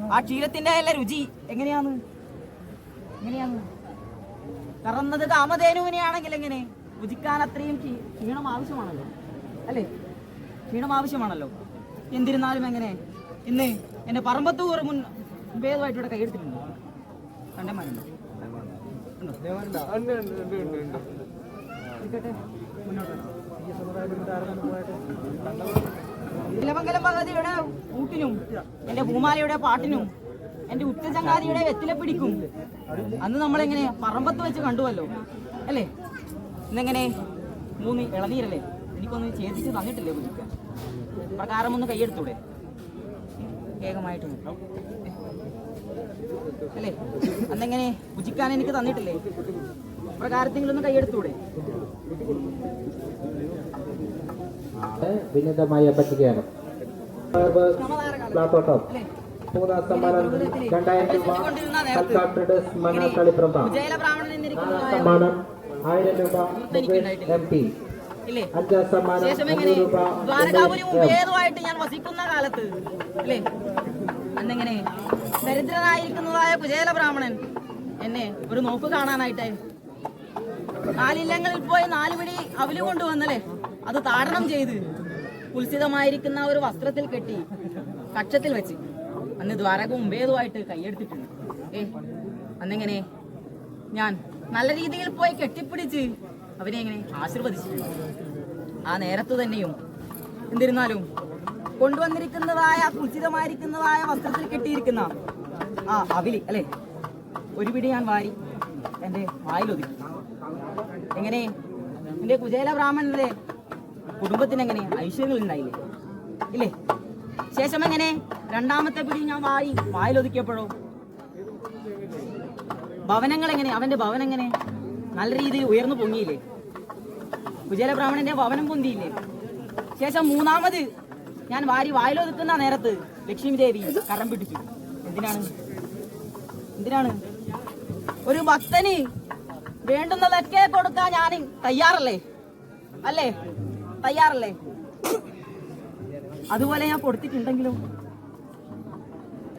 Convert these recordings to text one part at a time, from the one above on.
ആ ക്ഷീരത്തിന്റെ അല്ല രുചി എങ്ങനെയാന്ന് എങ്ങനെയാന്ന് കറന്നത് കാമധേനുവിനെയാണെങ്കിൽ എങ്ങനെ? രുചിക്കാൻ അത്രയും ക്ഷീ- ക്ഷീണം ആവശ്യമാണല്ലോ. അല്ലേ? ക്ഷീണം ആവശ്യമാണല്ലോ. എന്തിരുന്നാലും എങ്ങനെ? ഇന്ന് എന്റെ പറമ്പത്തൂർ മുൻ ഭേദമായിട്ട് ഇവിടെ കൈയെടുത്തിട്ടുണ്ട്? ഇരിക്കട്ടെ, മുന്നോട്ട് ഇലമംഗലം ഭഗതിയുടെ കൂട്ടിനും എന്റെ ഭൂമാലയുടെ പാട്ടിനും എന്റെ ഉറ്റചങ്ങാതിയുടെ വെറ്റില പിടിക്കും. അന്ന് നമ്മളെങ്ങനെ പറമ്പത്ത് വെച്ച് കണ്ടുവല്ലോ അല്ലേ? ഇന്നെങ്ങനെ മൂന്ന് ഇളനീരല്ലേ? എനിക്കൊന്ന് ഛേദിച്ച് തന്നിട്ടില്ലേ കുടിക്കാൻ പ്രകാരം ഒന്ന് കൈയെടുത്തൂടെ? ഏകമായിട്ട് അല്ലേ? അന്നെങ്ങനെ ഭുജിക്കാൻ എനിക്ക് തന്നിട്ടില്ലേ? പ്രകാരത്തെങ്കിലൊന്ന് കൈയെടുത്തൂടെ? വിനീതമായ പട്ടികയാണ് പ്ലാത്തോട്ടം. മൂന്നാം സമ്മാനം രണ്ടായിരം രൂപ. കൽക്കാട് ട്രേഡേഴ്സ് മന കളിപ്രഭ ബ്രാഹ്മണൻ നാലാം സമ്മാനം ആയിരം രൂപ. Mukesh M P. അഞ്ചാം സമ്മാനം അഞ്ഞൂറ് രൂപ. ഞാൻ വസിക്കുന്ന കാലത്ത്. അല്ലേ അന്നെങ്ങനെ? ദരിദ്രനായിരിക്കുന്നതായ കുജേല ബ്രാഹ്മണൻ എന്നെ ഒരു നോക്ക് കാണാനായിട്ട് നാലില്ലങ്ങളിൽ പോയി നാല് പിടി അവൽ കൊണ്ടുവന്നല്ലേ? അത് താടനം ചെയ്ത് കുൽസിതമായിരിക്കുന്ന ഒരു വസ്ത്രത്തിൽ കെട്ടി കക്ഷത്തിൽ വെച്ച് അന്ന് ദ്വാരകവും ഭേദമായിട്ട് കൈയെടുത്തിട്ടുണ്ട്. ഏ അന്നെങ്ങനെ ഞാൻ നല്ല രീതിയിൽ പോയി കെട്ടിപ്പിടിച്ച് അവനെ എങ്ങനെ ആശീർവദിച്ചിട്ടുണ്ട്. ആ നേരത്തു തന്നെയും എന്നിരുന്നാലും കൊണ്ടുവന്നിരിക്കുന്നതായ കുൽസിതമായിരിക്കുന്നതായ വസ്ത്രത്തിൽ കെട്ടിയിരിക്കുന്ന ആ അവിലി അല്ലേ? ഒരു പിടി ഞാൻ വാരി എന്റെ വായിലൊതുക്കി. എങ്ങനെ? എന്റെ കുജേല ബ്രാഹ്മണന്റെ കുടുംബത്തിന് എങ്ങനെ? ഐശ്വര്യങ്ങൾ ഉണ്ടായില്ലേ ഇല്ലേ? ശേഷം എങ്ങനെ? രണ്ടാമത്തെ പിടി ഞാൻ വായി വായിലൊതുക്കിയപ്പോഴോ? ഭവനങ്ങൾ എങ്ങനെ അവന്റെ ഭവനം എങ്ങനെ നല്ല രീതിയിൽ ഉയർന്നു പൊങ്ങിയില്ലേ? കുജേല ബ്രാഹ്മണന്റെ ഭവനം പൊന്തിയില്ലേ? ശേഷം മൂന്നാമത് ഞാൻ വാരി വായിലൊതുക്കുന്ന നേരത്ത് ലക്ഷ്മി ദേവി കരം പിടിച്ചു. എന്തിനാണ്? എന്തിനാണ്? ഒരു ഭക്തന് വേണ്ടുന്നതൊക്കെ കൊടുക്കാൻ ഞാൻ തയ്യാറല്ലേ? അല്ലേ? തയ്യാറല്ലേ? അതുപോലെ ഞാൻ കൊടുത്തിട്ടുണ്ടെങ്കിലും?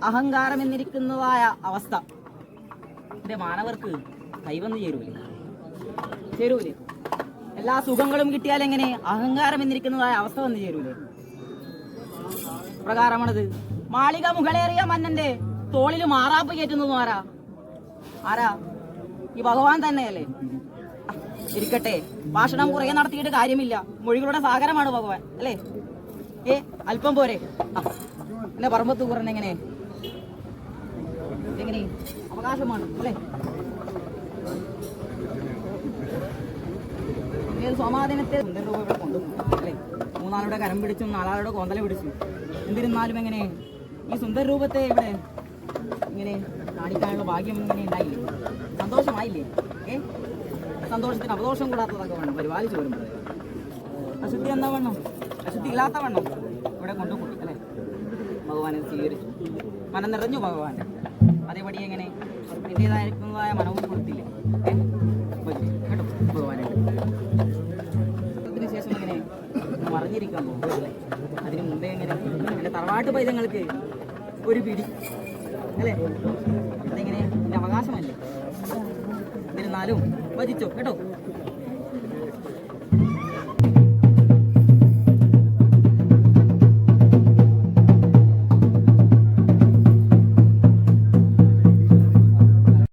അഹങ്കാരം എന്നിരിക്കുന്നതായ അവസ്ഥ. എന്റെ മാനവർക്ക് കൈവന്ന് ചേരൂലേ? ചേരൂലേ? എല്ലാ സുഖങ്ങളും കിട്ടിയാൽ എങ്ങനെ അഹങ്കാരം എന്നിരിക്കുന്നതായ അവസ്ഥ വന്ന് ചേരൂലേ? പ്രകാരമാണത്. മാളിക മുകളേറിയ മന്നന്റെ തോളിൽ മാറാപ്പ് കയറ്റുന്നതും ആരാ? ആരാ? ഈ ഭഗവാൻ തന്നെയല്ലേ? ഇരിക്കട്ടെ. ഭാഷണം കുറേ നടത്തിയിട്ട് കാര്യമില്ല. മൊഴികളുടെ സാഗരമാണ് ഭഗവാൻ അല്ലേ? ഏ അല്പം പോരെ. എന്നെ പറമ്പത്ത് കുറഞ്ഞ എങ്ങനെ? അവകാശമാണ് അല്ലേ? സോമാദിനത്തെ ഇവിടെ അല്ലേ? മൂന്നാളുടെ കരം പിടിച്ചും നാലാളുടെ കോന്തല പിടിച്ചു. എന്നിരുന്നാലും എങ്ങനെ? ഈ സുന്ദര രൂപത്തെ ഇവിടെ ഇങ്ങനെ കാണിക്കാനുള്ള ഭാഗ്യം ഇങ്ങനെ ഉണ്ടായില്ലേ? സന്തോഷമായില്ലേ? ഏ? സന്തോഷത്തിന് അപദോഷം കൂടാത്തതൊക്കെ വേണം പരിപാലിച്ച് വരുമ്പോൾ അശുദ്ധി എന്താ വേണം അശുദ്ധി ഇല്ലാത്ത വേണം ഇവിടെ കൊണ്ടുപോയി അല്ലേ? ഭഗവാനെ സ്വീകരിച്ചു. മനം നിറഞ്ഞു ഭഗവാൻ. അതേപടി എങ്ങനെ? എന്റേതായിരിക്കുന്നതായ മനവും കൊടുത്തില്ലേ. കേട്ടോ ഭഗവാനെ. ശേഷം എങ്ങനെ മറിഞ്ഞിരിക്കാൻ പോകും അതിന് മുമ്പേ എങ്ങനെ എന്റെ തറവാട്ട് പൈതങ്ങൾക്ക് ഒരു പിടി. അല്ലേ? അതെങ്ങനെ? എന്റെ അവകാശമല്ലേ? എന്നിരുന്നാലും ഭജിച്ചോ കേട്ടോ?